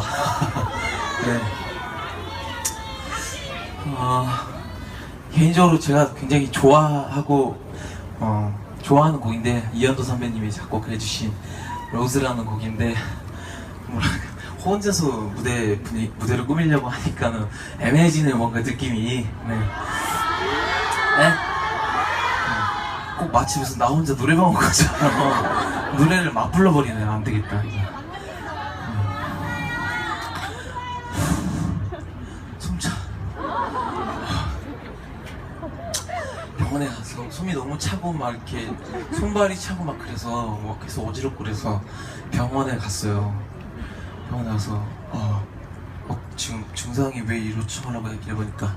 네. 어, 개인적으로 제가 굉장히 좋아하고 어, 좋아하는 곡인데 이현도 선배님이 작곡 해 주신 로즈라는 곡인데 뭐랄까 혼자서 무대 분위, 무대를 꾸미려고 하니까는 애매해지는 뭔가 느낌이 네. 네? 음, 꼭 마치 무슨 나 혼자 노래방 온 것처럼 노래를 막 불러버리네요 안 되겠다 이거. 병원에 가서 숨이 너무 차고 막 이렇게 손발이 차고 막 그래서 막 계속 어지럽고 그래서 병원에 갔어요. 병원에 가서 어, 어, 지금 증상이 왜 이렇죠라고 얘기해 보니까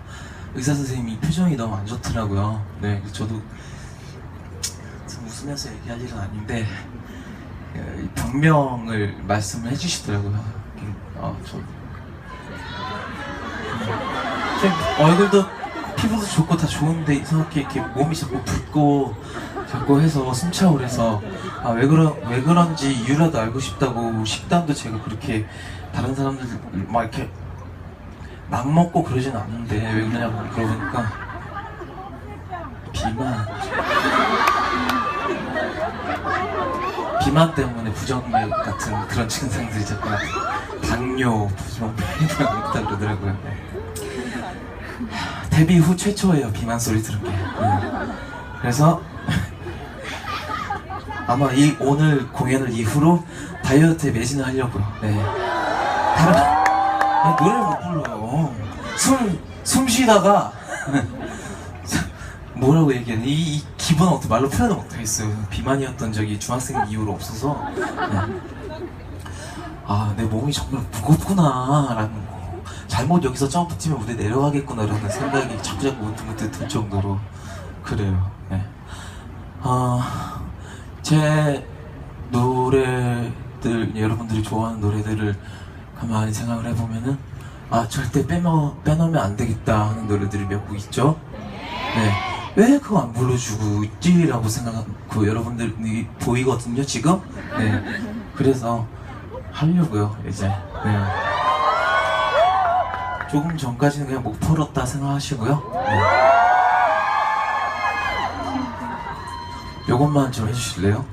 의사 선생님이 표정이 너무 안 좋더라고요. 네 저도 참 웃으면서 얘기할 일은 아닌데 예, 이 병명을 말씀을 해주시더라고요. 어, 저. 제 얼굴도 피부도 좋고 다 좋은데 이상하게 이렇게 몸이 자꾸 붓고 자꾸 해서 숨차고 그래서 아 왜 그런 왜 그런지 이유라도 알고 싶다고 식단도 제가 그렇게 다른 사람들 막 이렇게 막 먹고 그러진 않는데 왜 그러냐고 물어보니까 비만 비만 때문에 부정맥 같은 그런 증상들이 자꾸 당뇨, 부정맥 있다 그러더라고요. 네. 데뷔 후 최초예요 비만 소리 들은 게. 네. 그래서 아마 이 오늘 공연을 이후로 다이어트에 매진을 하려고요. 네. 다른 아니, 노래를 못 불러요. 숨, 숨 쉬다가 뭐라고 얘기해? 이, 이 기분 어떻게 말로 표현을 못하겠어요. 비만이었던 적이 중학생 이후로 없어서. 네. 아, 내 몸이 정말 무겁구나 라는 거. 잘못 여기서 점프팀에 무대 내려가겠구나 라는 생각이 자꾸 자꾸 문득문득 들 정도로 그래요. 네. 아, 제 노래들 여러분들이 좋아하는 노래들을 가만히 생각을 해보면은 아 절대 빼먹 빼놓으면 안 되겠다 하는 노래들이 몇 곡 있죠. 네. 왜 그거 안 불러주고 있지라고 생각하고 여러분들이 보이거든요 지금. 네. 그래서 하려고요 이제. 네. 조금 전까지는 그냥 못 풀었다 생각하시고요. 네. 요것만 좀 해주실래요?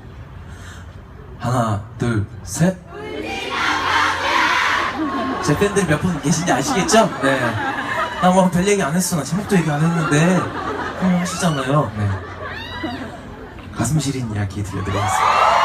하나, 둘, 셋. 제 팬들 몇 분 계신지 아시겠죠? 네. 나뭐별 얘기 안 했어. 나 제목도 얘기 안 했는데. 음, 하시잖아요. 네. 가슴 시린 이야기 들려드리겠습니다.